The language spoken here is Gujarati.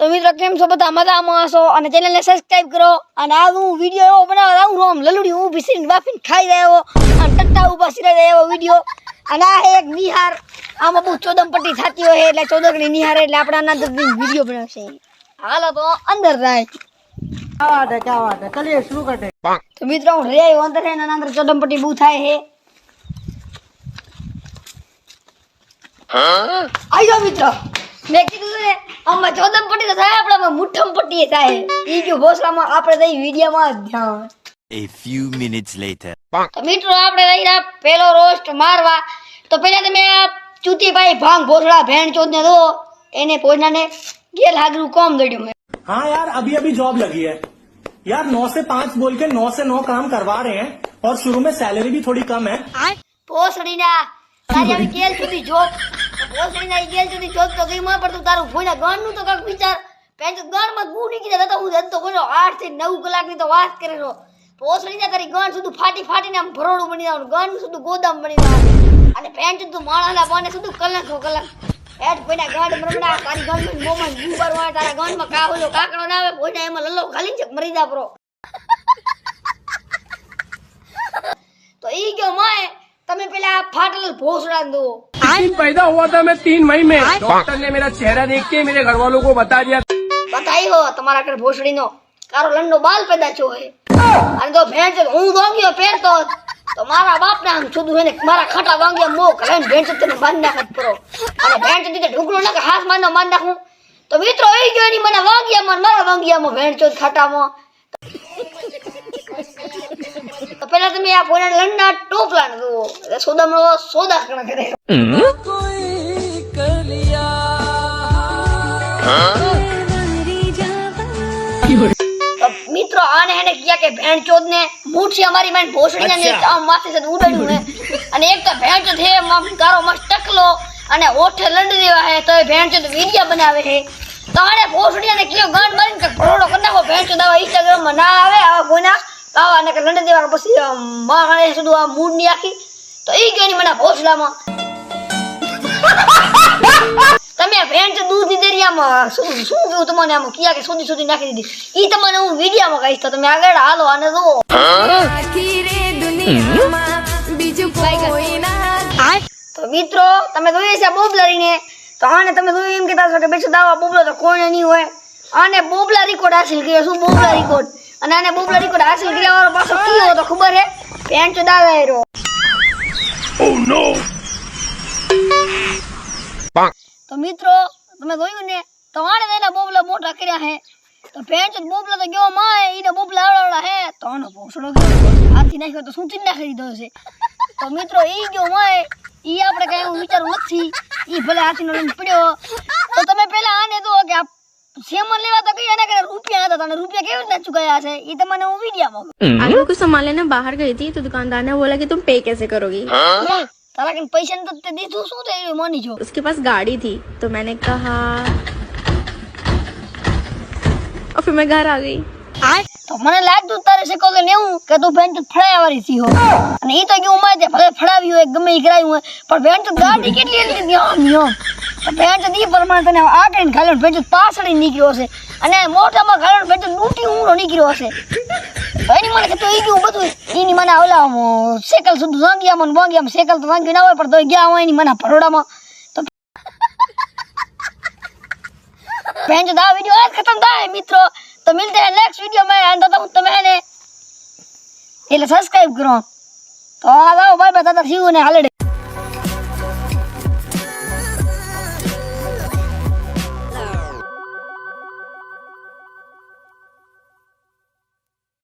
તો મિત્રો કેમ છો બધા? મજામાં હશો? અને ચેનલને સબસ્ક્રાઇબ કરો. અને આ હું વીડિયો એવો બનાવવા આવું રોમ લલુડી હું ભીસીને બાફીને ખાઈ રહ્યો અને ટટ્ટા ઉપર સિરાઈ રહ્યો વીડિયો અને આ એક નિહાર. આમાં બહુ ચોદમ પટ્ટી થતી હોય એટલે ચોદકની નિહાર એટલે આપણા અંદર વીડિયો બનાવશે. હાલો તો અંદર રાય તો મિત્રો હું રે અંદર અંદર ચોદમ પટ્ટી થાય છે. આવી જાઓ મિત્રો. મેં કીધું ને આમાં ચોદમપટ્ટી તો થાય આપણામાં મુઠ્ઠમપટ્ટી થાય ઈ જો ભોસલામાં આપણે તો વિડીયોમાં જ ધ્યાન A few minutes later. તો મિત્રો આપણે રહી રહ્યા પેલો રોસ્ટ મારવા તો પેલા તમે આ ચૂતીભાઈ ભાંગ ભોસડા ભેણ ચોદને દો એને પોજનાને ગેલ હાગરું કોમ દડ્યું हाँ यार अभी अभी जॉब लगी है यार नौ से पाँच बोल के नौ से नौ काम करवा रहे हैं और शुरू में सैलरी भी थोड़ी कम है પોસડીના તારી આવી ગેલ સુધી જોત ઈ ગેલ સુધી જોત તો ગઈ માં, પણ તું તારું ભોયના ગણનું તો કાક વિચાર. પેન તો ગણમાં ગુ નીકળી જતો હું ધંધો બોલો, આઠથી 9 કલાકની તો વાત કરે છો. ઓસરીના તારી ગણ સુધી ફાટી ફાટીને આમ ભરોડું બની જવાનું ગણ સુધી ગોદામ બની જવાનું. અને પેન્ટ તું માણસના બને સુધી કલંક કલંક. પેટ ભોયના ગણ મરમડા તારી ગણ મોમાં ગુ ભરવા તારા ગણમાં કાવલો કાકડો ના આવે, ભોયના એમાં લલ્લો ખાલી છે, મરી જા પ્રો. તો ઈ ગયો માય તમે પેલા ફાટેલ ભોસડા દો दिन पैदा हुआ था मैं तीन मई में डॉक्टर ने मेरा चेहरा देख के मेरे घर वालों को बता दिया બતાઈ હો તમારા ઘર ભોસડીનો કારો લંડો બાલ પેદા છો હે અને તો ભેંસ હું દોંગીઓ પહેરતો હોત, તો મારા બાપને આમ છુદું હે ને મારા ખાટા વાંગ્યા મો કલાઈને ભેંસ તને બાંધી નાખત કરો અને ભેંસ દીધે ઢુકડો નાખે હાથ માંડો માર નાખું તો મિત્રો એ ગયો એની મને વાંગ્યામાં ને મારા વાંગ્યામાં ભેંસ ચોદ ખાટામાં તમે આ ફોન લંડા ટોપલા ને જુઓ. એટલે સોદામણો સોદા કણ કરે. મિત્રો આને એને કિયા કે ભેણ ચોદ ને મૂઠી અમારી માન ભોસડી ને. આમ માથે છે ઉડાડ્યું હે. અને એક તો ભેણ ચોદ હે કારો મસ્ત ટકલો અને ઓઠે લંડ દેવા હે તો એ ભેણ ચોદ વિડિયા બનાવે હે. તો આને ભોસડી ને કયો ગાંડ મારીને કે ભરોડો કરી નાખો. ભેણ ચોદ આવા ઇન્સ્ટાગ્રામમાં ના આવે આવા ગોના. આવા અને કે લંડ દેવા પછી માણે સુધી આ મૂડની આખી, તો એ ની મને ભોસડામાં તમે ભેંસ દૂધની દરિયામાં, શું શું કેવું તમને આમ? કિયા કે સુધી સુધી નાખી દીધી? ઈ તમને હું વિડીયોમાં કહીશ, તો તમે આગળ હાલો અને જુઓ. તો મિત્રો, તમે જોઈએ છે બોબલરીને. તો આને તમે જોયું એમ કહેતા છો કે બેસો દાવા બોબલો તો કોઈને નહીં હોય. આને બોબલા રેકોર્ડ હાસિલ કર્યો. શું બોબલા રેકોર્ડ અને આને બોબલા કોડ હાસિલ કર્યા વાળો પાછો કયો તો ખબર હે? પેન્ટ દાદાયરો તો મિત્રો, તમે જોયું ને? તો આને તો એના બોબલા મોટા કર્યા હે. તો પેન્ટ બોબલા તો ગયો માં ઈને બોબલા આવડાવડા હે. તો આનો ભોસડો હાથી નાખ્યો તો સૂચી નાખી દીધો છે તો મિત્રો, ઈ ગયો માય. ઈ આપણે કઈ વિચારું નથી. ઈ ભલે હાથીનો લઈને પડ્યો. તો તમે પેલા આને દો કે સેમન લેવા તો કઈ એના કરે રૂપિયા હતા તને રૂપિયા કેવી રીતના ચૂકવ્યા છે ઈ તમને હું વિડીયામાં आलू को संभालने ना बाहर गई थी तो दुकानदार ने बोला कि तुम पे कैसे करोगी કહું તારા કઈ પૈસા ને તો તે દીધું શું થયું માની જો उसके पास गाड़ी थी तो मैंने कहा और फिर मैं घर आ गई તો મને લાગતું તારે શીખો કે નેવું કે તું બેન ફળાયા વાળી સી હો અને ઈ તો કેવું મારે ભલે ફળાવ્યું હોય ગમે ઈ કરાવ્યું હોય પણ બેન તો ગાડી કેટલી હતી ન્યોમ ન્યોમ ભેંચ દી પ્રમાણે તને આટે ઘાલણ ભેંચ પાછળ નીકળ્યો હશે. અને મોટામાં ઘાલણ ભેંચ લૂંટી ઊંડો નીકળ્યો હશે. એની મને કે તો એ ગયું બધું? એની મને ઓલા સેકલ સુધી વાંગ્યામાં ને વાંગ્યામાં સેકલ તો વાંગી ના હોય પણ તો ગયા હોય એની મને પરોડામાં તો ભેંચ દા વીડિયો આજ ખતમ થાય, મિત્રો. તો મિલતે હે નેક્સ્ટ વીડિયો મેં આંધો તો તમે એને એટલે સબસ્ક્રાઇબ કરો. તો આ બાય બાય દાદા ને હાલડે